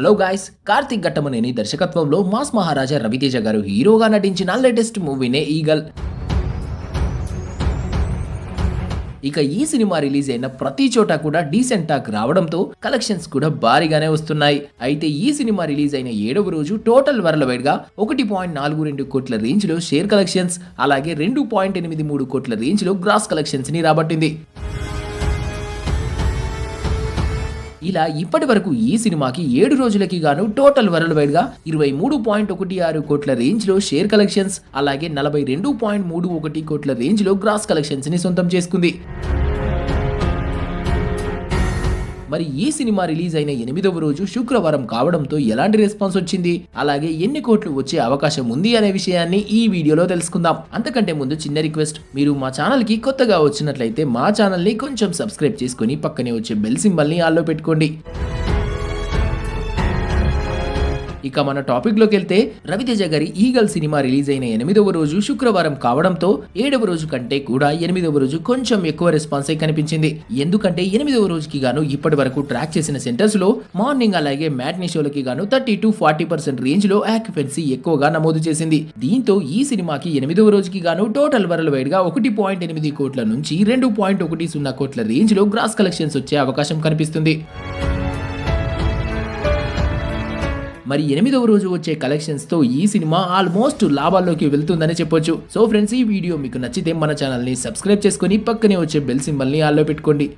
Hello guys Karthik Ghattamaneni దర్శకత్వంలో mass మహారాజా రవితేజ గారు హీరోగా నటించిన లేటెస్ట్ మూవీనే ఈగల్. ఇక ఈ సినిమా రిలీజ్ అయిన ప్రతి చోట కూడా డీసెంట్ టాక్ రావడంతో కలెక్షన్స్ కూడా భారీగానే వస్తున్నాయి. అయితే ఈ సినిమా రిలీజ్ అయిన ఏడవ రోజు టోటల్ వరల్డ్ వైడ్గా ఒకటి పాయింట్ నాలుగు రెండు కోట్ల రేంజ్లో షేర్ కలెక్షన్స్ అలాగే రెండు పాయింట్ ఎనిమిది మూడు కోట్ల రేంజ్లో గ్రాస్ కలెక్షన్స్ని రాబట్టింది. ఇలా ఇప్పటి వరకు ఈ సినిమాకి ఏడు రోజులకి గాను టోటల్ వరల్డ్ వైడ్గా ఇరవై మూడు పాయింట్ ఒకటి ఆరు కోట్ల రేంజ్లో షేర్ కలెక్షన్స్ అలాగే నలభై రెండు పాయింట్ మూడు ఒకటి కోట్ల రేంజ్లో గ్రాస్ కలెక్షన్స్ని సొంతం చేసుకుంది. మరి ఈ సినిమా రిలీజ్ అయిన ఎనిమిదవ రోజు శుక్రవారం కావడంతో ఎలాంటి రెస్పాన్స్ వచ్చింది? అలాగే ఎన్ని కోట్లు వచ్చే అవకాశం ఉంది అనే విషయాన్ని ఈ వీడియోలో తెలుసుకుందాం. అంతకంటే ముందు చిన్న రిక్వెస్ట్. మీరు మా ఛానల్కి కొత్తగా వచ్చినట్లయితే మా ఛానల్ని కొంచెం సబ్స్క్రైబ్ చేసుకుని పక్కనే వచ్చే బెల్ సింబల్ని ఆల్లో పెట్టుకోండి. ఇక మన టాపిక్లోకి వెళ్తే రవితేజ గారి ఈగల్ సినిమా రిలీజ్ అయిన ఎనిమిదవ రోజు శుక్రవారం కావడంతో ఏడవ రోజు కంటే కూడా ఎనిమిదవ రోజు కొంచెం ఎక్కువ రెస్పాన్సే కనిపించింది. ఎందుకంటే ఎనిమిదవ రోజుకి గాను ఇప్పటి వరకు ట్రాక్ చేసిన సెంటర్స్లో మార్నింగ్ అలాగే మ్యాట్నీ షోలకి గాను థర్టీ టు ఫార్టీ పర్సెంట్ రేంజ్లో ఆక్యుపెన్సీ ఎక్కువగా నమోదు చేసింది. దీంతో ఈ సినిమాకి ఎనిమిదవ రోజుకి గాను టోటల్ వరల్డ్ వైడ్గా ఒకటి పాయింట్ ఎనిమిది కోట్ల నుంచి రెండు పాయింట్ ఒకటి సున్నా కోట్ల రేంజ్లో గ్రాస్ కలెక్షన్స్ వచ్చే అవకాశం కనిపిస్తుంది. మరి ఎనిమిదవ రోజు వచ్చే కలెక్షన్స్తో ఈ సినిమా ఆల్మోస్ట్ లాభాల్లోకి వెళ్తుందని చెప్పొచ్చు. సో ఫ్రెండ్స్ ఈ వీడియో మీకు నచ్చితే మన ఛానల్ని సబ్స్క్రైబ్ చేసుకుని పక్కనే వచ్చే బెల్ సింబల్ని ఆల్లో పెట్టుకోండి.